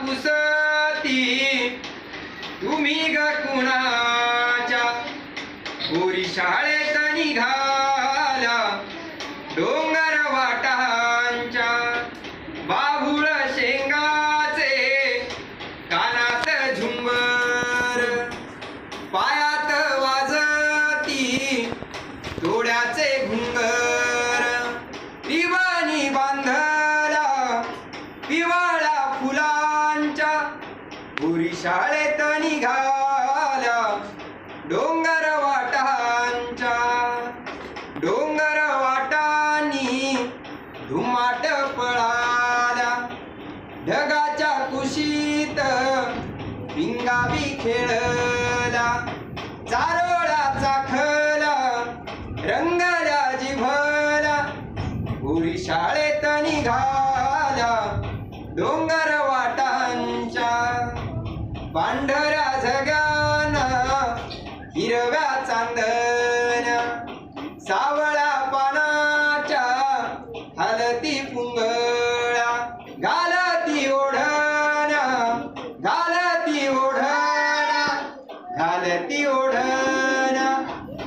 कुसती तुम्ही ग कुणाच्या? पोरी शाळेत निघाला. डोंगर वाटांच्या. बाहुळ शेंगाचे कानात झुंबर. पायात वाजती डोळ्याचे घुंगर. पिवानी बांधला पिवाळा फुला विशाळेत शाळेत निघाला डोंगर वाटांच्या. डोंगर वाटांनी धुमाट पळाला. ढगाच्या कुशीत पिंगावी खेळला. चारोळा चाखला रंगला जिभला पुरी शाळेत निघाला डोंगर पांढऱ्या झगाना हिरव्या चांदण्या सावळ्या पानाच्या हलती पुंगळा घालती ओढण्या घालती ओढण्या घालती ओढण्या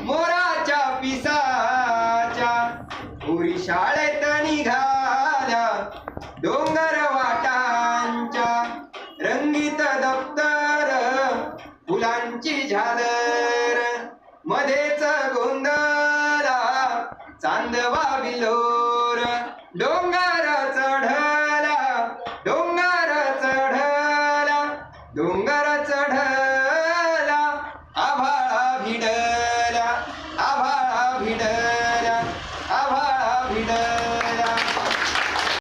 मोराच्या पिसाच्या पुरी शाळेत निघाल्या डोंगर यांची झालर. मध्येच गोंधळा चांदवा बिलोर. डोंगर चढला डोंगर चढला डोंगर चढला आभाळा भिड